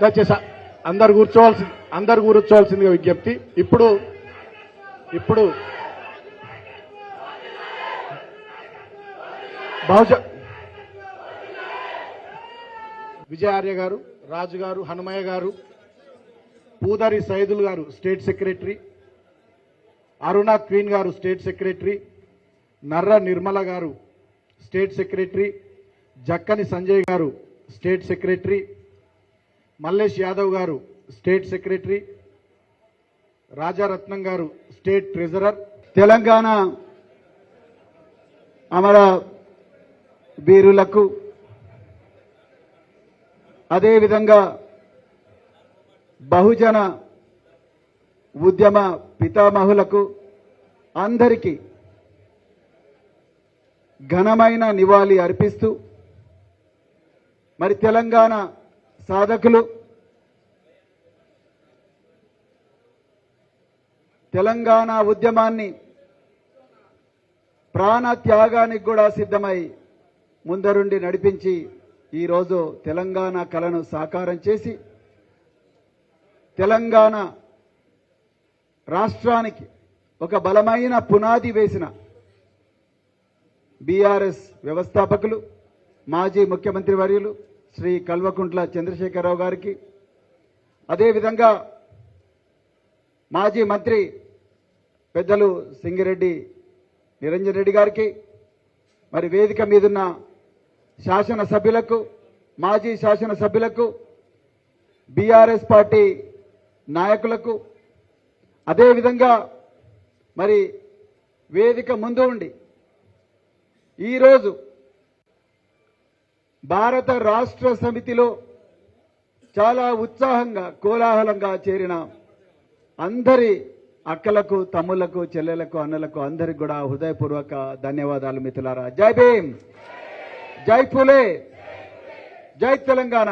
దయచేసి అందరు కూర్చోవాల్సి అందరు కూర్చోవాల్సిందిగా విజ్ఞప్తి. ఇప్పుడు ఇప్పుడు బహుశా విజయార్య గారు రాజు గారు హనుమయ్య గారు పూదారి సైదుల్ గారు స్టేట్ సెక్రటరీ అరుణ క్వీన్ గారు స్టేట్ సెక్రటరీ నర్ర నిర్మల గారు స్టేట్ సెక్రటరీ జక్కని సంజయ్ గారు స్టేట్ సెక్రటరీ మల్లేష్ యాదవ్ గారు స్టేట్ సెక్రటరీ రాజారత్నం గారు స్టేట్ ట్రెజరర్. తెలంగాణ అమర వీరులకు అదేవిధంగా బహుజన ఉద్యమ పితామహులకు అందరికీ ఘనమైన నివాళి అర్పిస్తూ మరి తెలంగాణ సాధకులు తెలంగాణ ఉద్యమాన్ని ప్రాణ త్యాగానికి కూడా సిద్ధమై ముందరుండి నడిపించి ఈరోజు తెలంగాణ కళను సాకారం చేసి తెలంగాణ రాష్ట్రానికి ఒక బలమైన పునాది వేసిన బీఆర్ఎస్ వ్యవస్థాపకులు మాజీ ముఖ్యమంత్రి వర్యులు శ్రీ కల్వకుంట్ల చంద్రశేఖరరావు గారికి అదేవిధంగా మాజీ మంత్రి పెద్దలు సింగిరెడ్డి నిరంజన్ రెడ్డి గారికి మరి వేదిక మీదున్న శాసనసభ్యులకు మాజీ శాసనసభ్యులకు బీఆర్ఎస్ పార్టీ నాయకులకు అదేవిధంగా మరి వేదిక ముందు ఉండి ఈరోజు భారత రాష్ట్ర సమితిలో చాలా ఉత్సాహంగా కోలాహలంగా చేరిన అందరి అక్కలకు తమ్ముళ్ళకు చెల్లెలకు అన్నలకు అందరికి కూడా హృదయపూర్వక ధన్యవాదాలు మిత్రులారా. జై భీమ్! జై ఫులే జై తెలంగాణ!